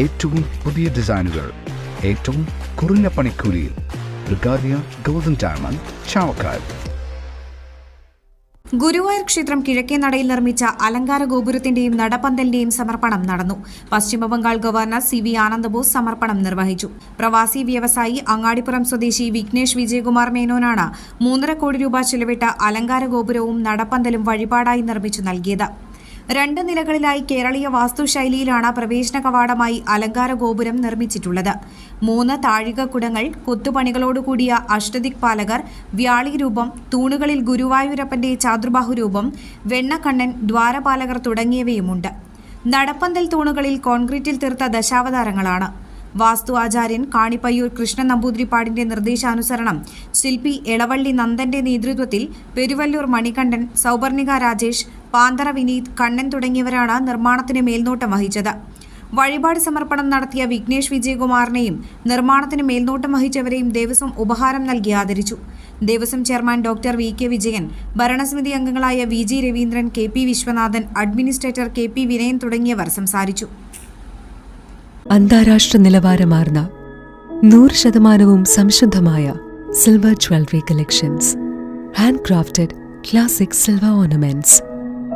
ഏറ്റവും പുതിയ ഡിസൈനുകൾ ഏറ്റവും കുറഞ്ഞ പണിക്കൂലിയിൽ. ബ്രിഗാദിയ ഗോൾഡൻ ഡയമണ്ട് ചാവക്കാട്. ഗുരുവായൂർ ക്ഷേത്രം കിഴക്കേ നടയിൽ നിർമ്മിച്ച അലങ്കാര ഗോപുരത്തിന്റെയും നടപ്പന്തലിന്റെയും സമർപ്പണം നടന്നു. Paschimabangal governor C V Ananda Bose സമർപ്പണം നിർവഹിച്ചു. പ്രവാസി വ്യവസായി അങ്ങാടിപ്പുറം സ്വദേശി വിഘ്നേഷ് വിജയകുമാർ മേനോനാണ് മൂന്നര കോടി രൂപ ചെലവിട്ട അലങ്കാര ഗോപുരവും നടപ്പന്തലും വഴിപാടായി നിർമ്മിച്ചു നൽകിയത്. രണ്ട് നിലകളിലായി കേരളീയ വാസ്തുശൈലിയിലാണ് പ്രവേശന കവാടമായി അലങ്കാര ഗോപുരം നിർമ്മിച്ചിട്ടുള്ളത്. മൂന്ന് താഴികക്കുടങ്ങൾ കൊത്തുപണികളോടുകൂടിയ അഷ്ടദിക് പാലകർ വ്യാളി രൂപം തൂണുകളിൽ ഗുരുവായൂരപ്പന്റെ ചാതുർബാഹു രൂപം വെണ്ണക്കണ്ണൻ ദ്വാരപാലകർ തുടങ്ങിയവയുമുണ്ട്. നടപ്പന്തൽ തൂണുകളിൽ കോൺക്രീറ്റിൽ തീർത്ത ദശാവതാരങ്ങളാണ്. വാസ്തു ആചാര്യൻ കാണിപ്പയ്യൂർ കൃഷ്ണൻ നമ്പൂതിരിപ്പാടിന്റെ നിർദ്ദേശാനുസരണം ശില്പി എളവള്ളി നന്ദന്റെ നേതൃത്വത്തിൽ പെരുവല്ലൂർ മണികണ്ഠൻ സൗപർണിക രാജേഷ് പാന്തറ വിനീത് കണ്ണൻ തുടങ്ങിയവരാണ് നിർമ്മാണത്തിന് മേൽനോട്ടം വഹിച്ചത്. വഴിപാട് സമർപ്പണം നടത്തിയ വിഘ്നേഷ് വിജയകുമാറിനെയും നിർമ്മാണത്തിന് മേൽനോട്ടം വഹിച്ചവരെയും ദേവസ്വം ഉപഹാരം നൽകി ആദരിച്ചു. Devaswom chairman doctor V. K. Vijayan ഭരണസമിതി അംഗങ്ങളായ V. G. Raveendran K. P. Viswanathan administrator K. P. Vinayan തുടങ്ങിയവർ സംസാരിച്ചു. അന്താരാഷ്ട്ര നിലവാരമാർന്ന നൂറ് ശതമാനവും സംശുദ്ധമായ silver jewellery collections. Hand crafted classic silver ornaments.